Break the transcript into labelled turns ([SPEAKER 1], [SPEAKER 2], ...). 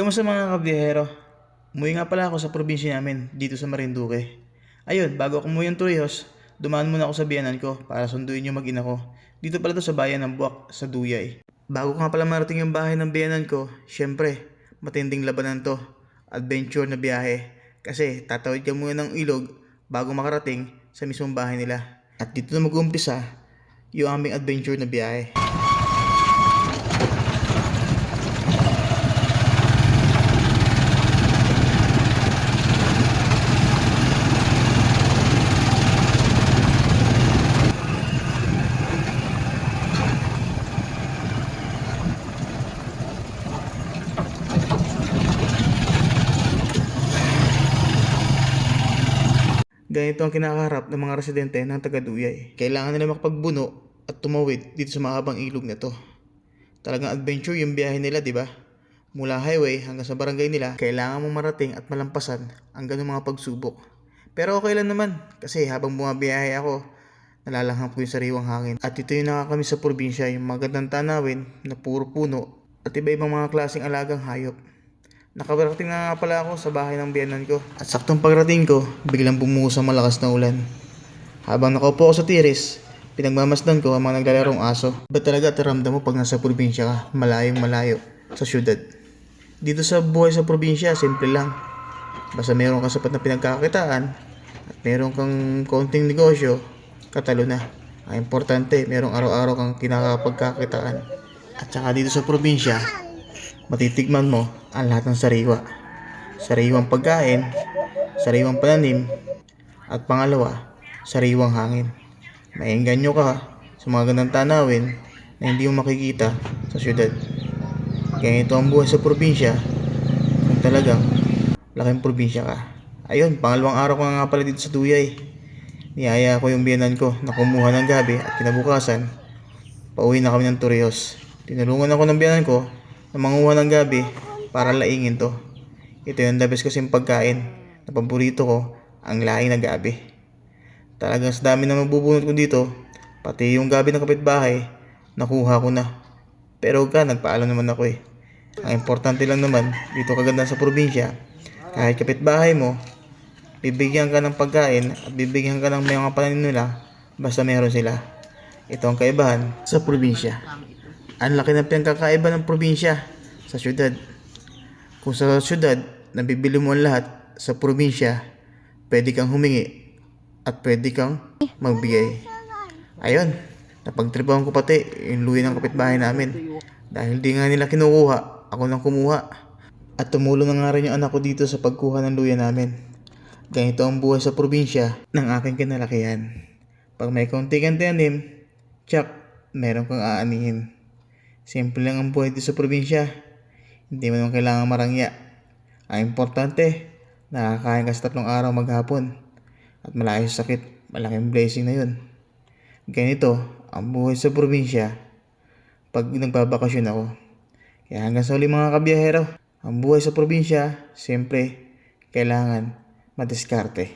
[SPEAKER 1] Kamusta mga kabiyahero? Umuwi nga pala ako sa probinsya namin, dito sa Marinduque. Ayun, bago ako umuwi ng Torrijos, dumaan muna ako sa biyanan ko para sunduin yung mag-ina ko. Dito pala to sa bayan ng Buwak, sa Duyay. Bago ko nga pala marating yung bahay ng biyanan ko, syempre, matinding labanan to. Adventure na biyahe. Kasi tatawid ka muna ng ilog bago makarating sa mismong bahay nila. At dito na mag-uumpisa yung aming adventure na biyahe. Ganito ang kinakaharap ng mga residente ng taga-Duyay. Kailangan nila makapagbuno at tumawid dito sa mahabang ilog na to. Talagang adventure yung biyahe nila, di ba? Mula highway hanggang sa barangay nila, kailangan mong marating at malampasan ang ganung mga pagsubok. Pero okay lang naman, kasi habang bumabiyahe ako, nalalanghap ko yung sariwang hangin. At ito yung nakakami sa probinsya, yung magandang tanawin na puro puno at iba-ibang mga klaseng alagang hayop. Nakabarating na nga pala ako sa bahay ng biyanan ko. At saktong pagrating ko, biglang bumuhos ang malakas na ulan. Habang nakaupo ako sa tiris, pinagmamasdan ko ang mga naglalarong aso. Ba talaga taramdam mo pag nasa probinsya ka, malayong malayo sa syudad. Dito sa buhay sa probinsya, simple lang. Basta meron kang sapat na pinagkakitaan at meron kang konting negosyo, katalo na. Ang importante, merong araw-araw kang kinakapagkakitaan. At saka dito sa probinsya, matitigman mo ang lahat ng sariwa. Sariwang pagkain, sariwang pananim, at pangalawa, sariwang hangin. Maengganyo ka sa mga gandang tanawin na hindi mo makikita sa syudad. Ganito ang buhay sa probinsya kung talagang laking probinsya ka. Ayun, pangalawang araw ko nga pala dito sa Duyay. Niyaya ko yung biyanan ko na kumuha ng gabi at kinabukasan, pauwi na kami ng Torrijos. Tinulungan ako ng biyanan ko na manguha ng gabi para laingin to. Ito yung best kasing pagkain na paborito ko, ang laing na gabi. Talagang sa dami na mabubunot ko dito, pati yung gabi ng kapitbahay, nakuha ko na. Pero ka, nagpaalam naman ako eh. Ang importante lang naman, dito kaganda sa probinsya, kahit kapitbahay mo, bibigyan ka ng pagkain at bibigyan ka ng mga pananim nila, basta meron sila. Ito ang kaibahan sa probinsya. Ang laki ng pinagkakaiba ng probinsya sa syudad. Kung sa syudad, nabibili mo ang lahat, sa probinsya, pwede kang humingi at pwede kang magbigay. Ayun, napagtripahan ko pati yung luwi ng kapitbahay namin. Dahil di nga nila kinukuha, ako nang kumuha. At tumulong na nga rin yung anak ko dito sa pagkuha ng luya namin. Ganito ang buhay sa probinsya ng aking kinalakihan. Pag may konti kang tiyanim, tsak, meron kang aanihin. Simple lang ang buhay dito sa probinsya. Hindi mo naman kailangan marangya. Ang importante, nakakain ka sa tatlong araw maghapon. At malayo sa sakit, malaking blessing na yun. Ganito, ang buhay sa probinsya pag nagbabakasyon ako. Kaya hanggang sa uli mga kabiyahero, ang buhay sa probinsya, siyempre, kailangan madiskarte.